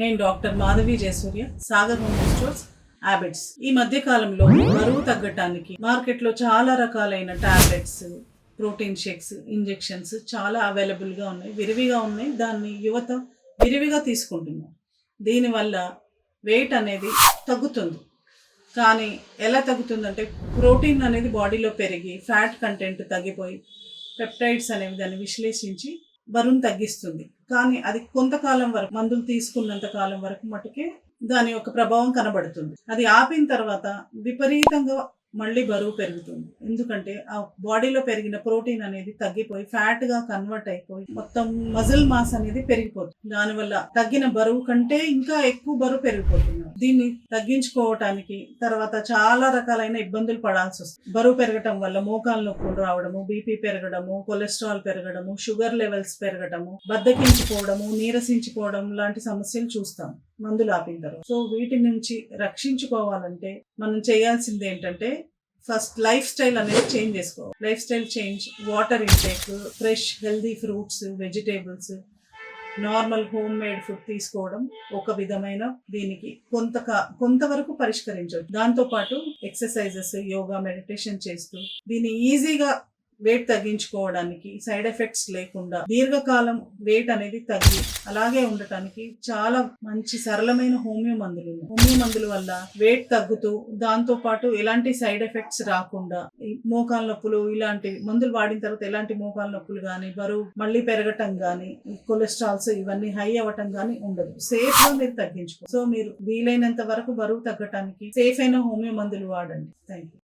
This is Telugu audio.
నేను doctor Madhavi Jayasuriya Sagar home stores habits. ఈ మధ్య కాలంలో బరువు తగ్గటానికి మార్కెట్లో చాలా రకాలైన టాబ్లెట్స్ ప్రోటీన్ షేక్స్ ఇంజెక్షన్స్ చాలా అవైలబుల్గా ఉన్నాయి విరివిగా ఉన్నాయి. దాన్ని యువత విరివిగా తీసుకుంటున్నారు. దీనివల్ల వెయిట్ అనేది తగ్గుతుంది. కానీ ఎలా తగ్గుతుందంటే ప్రోటీన్ అనేది బాడీలో పెరిగి ఫ్యాట్ కంటెంట్ తగ్గిపోయి పెప్టైడ్స్ అనేవి దాన్ని విశ్లేషించి బరువును తగ్గిస్తుంది. కానీ అది కొంతకాలం వరకు మందులు తీసుకున్నంత కాలం వరకు మటుకే దాని యొక్క ప్రభావం కనబడుతుంది. అది ఆపిన తర్వాత విపరీతంగా మళ్ళీ బరువు పెరుగుతుంది. ఎందుకంటే ఆ బాడీలో పెరిగిన ప్రోటీన్ అనేది తగ్గిపోయి ఫ్యాట్గా కన్వర్ట్ అయిపోయి మొత్తం మజిల్ మాస్ అనేది పెరిగిపోతుంది. దానివల్ల తగ్గిన బరువు కంటే ఇంకా ఎక్కువ బరువు పెరిగిపోతుంది దీన్ని తగ్గించుకోవటానికి తర్వాత చాలా రకాలైన ఇబ్బందులు పడాల్సి వస్తుంది. బరువు పెరగటం వల్ల మోకాలు నొప్పులు రావడము బీపీ పెరగడము కొలెస్ట్రాల్ పెరగడము షుగర్ లెవెల్స్ పెరగడము బద్దకించిపోవడము నీరసించిపోవడం లాంటి సమస్యలు చూస్తాం. మందులు ఆపిన తర్వాత సో వీటి నుంచి రక్షించుకోవాలంటే మనం చేయాల్సింది ఏంటంటే ఫస్ట్ లైఫ్ స్టైల్ అనేది చేంజ్ చేసుకోవాలి. Lifestyle change water intake fresh healthy fruits vegetables normal homemade food తీసుకోవడం ఒక విధమైన దీనికి కొంత కొంతవరకు పరిష్కరించవచ్చు. దాంతోపాటు ఎక్సర్సైజెస్ యోగా మెడిటేషన్ చేస్తూ దీన్ని ఈజీగా వెయిట్ తగ్గించుకోవడానికి సైడ్ ఎఫెక్ట్స్ లేకుండా దీర్ఘకాలం వెయిట్ అనేది తగ్గి అలాగే ఉండటానికి చాలా మంచి సరళమైన హోమియో మందులు హోమియో మందుల వల్ల వెయిట్ తగ్గుతూ దాంతో పాటు ఎలాంటి సైడ్ ఎఫెక్ట్స్ రాకుండా మోకాల నొప్పులు ఇలాంటి మందులు వాడిన తర్వాత ఎలాంటి మోకాల నొప్పులు కానీ బరువు మళ్ళీ పెరగటం కానీ కొలెస్ట్రాల్స్ ఇవన్నీ హై అవ్వటం కానీ ఉండదు. సేఫ్గా మీరు తగ్గించుకో సో మీరు వీలైనంత వరకు బరువు తగ్గటానికి సేఫ్ అయిన హోమియో మందులు వాడండి. Thank you